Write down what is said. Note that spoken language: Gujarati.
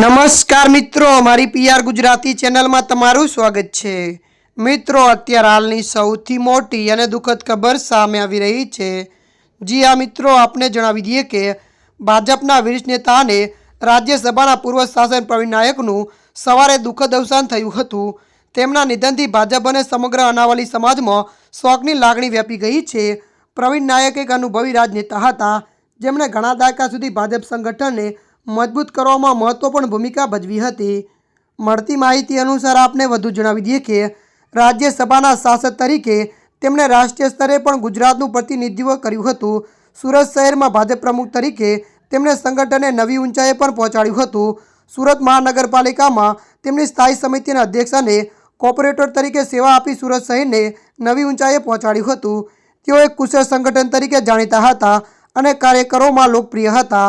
નમસ્કાર મિત્રો મારી પીઆર ગુજરાતી ચેનલમાં તમારું સ્વાગત છે. મિત્રો, અત્યારે હાલની સૌથી મોટી અને દુઃખદ ખબર સામે આવી રહી છે. જી આ મિત્રો, આપને જણાવી દઈએ કે ભાજપના વરિષ્ઠ નેતા અને રાજ્યસભાના પૂર્વ શાસન પ્રવીણ નાયકનું સવારે દુઃખદ અવસાન થયું હતું. તેમના નિધનથી ભાજપ અને સમગ્ર અનાવલી સમાજમાં શોકની લાગણી વ્યાપી ગઈ છે. પ્રવીણ નાયક એક અનુભવી રાજનેતા હતા. જેમણે ઘણા દાયકા સુધી ભાજપ સંગઠનને મજબૂત કરવામાં મહત્વપૂર્ણ ભૂમિકા ભજવી હતી. મળતી માહિતી અનુસાર આપને વધુ જણાવી દઈએ કે, રાજ્યસભાના શાસક તરીકે તેમણે રાષ્ટ્રીય સ્તરે પણ ગુજરાતનું પ્રતિનિધિત્વ કર્યું હતું. સુરત શહેરમાં ભાજપ પ્રમુખ તરીકે તેમણે સંગઠનને નવી ઊંચાઈએ પણ પહોંચાડ્યું હતું. સુરત મહાનગરપાલિકામાં તેમની સ્થાયી સમિતિના અધ્યક્ષ અને કોર્પોરેટર તરીકે સેવા આપી સુરત શહેરને નવી ઊંચાઈએ પહોંચાડ્યું હતું. તેઓ એક કુશળ સંગઠન તરીકે જાણીતા હતા અને કાર્યકરોમાં લોકપ્રિય હતા.